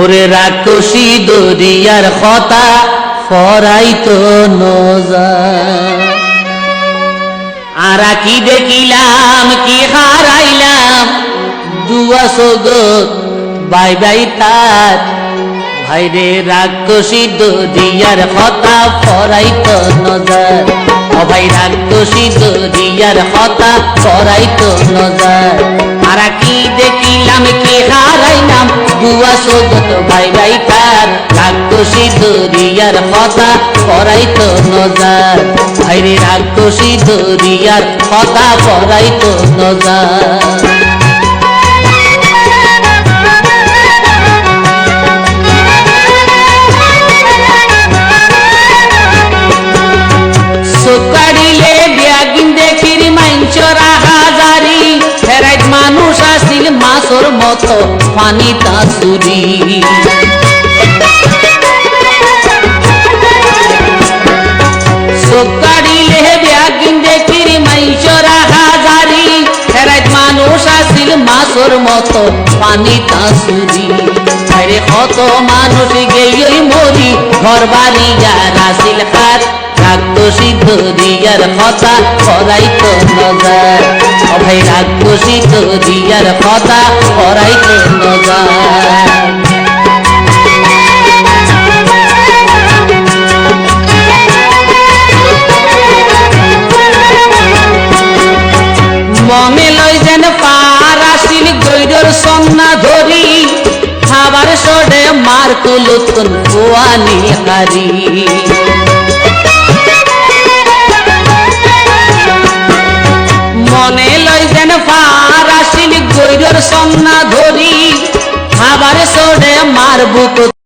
ওরে রাক্ষসী দরিয়ার কথা ফরাইতো নজা আরা কি দেখিলাম, কি হারাইলাম? দুয়া সগত বাই বাই তার। ভাইরে রাক্ষসী দরিয়ার কথা ফরাইতো নজর। ও ভাই রাক্ষসী দরিয়ার কথা ফরাইতো নজর। আরা কি দেখিলাম, কি হারাইলাম সোগত ভাই ভাই তার রাক্ষসী দরিয়ার কথা করাইত নজার। ভাইরে রাক্ষসী দরিয়ার কথা করাইত নজর। আসিল মাসর মতো পানি তাসুরি মাসর মতো পানি তাসুরি আরে, কত মানুষ গেই মরি ঘর বাড়ি যার আসিল হাত, রাখতো সিদ্ধ দিয়ার কথা নজার। সিদ্ধ দিয়ার কথা নজার মনে লই যেন পার আসিল গৈরর সন্না ধরি খাবার সডে মার তুলুতন কুয়ানি হারি। সন্না ধরি খাবার সোডে মার বুক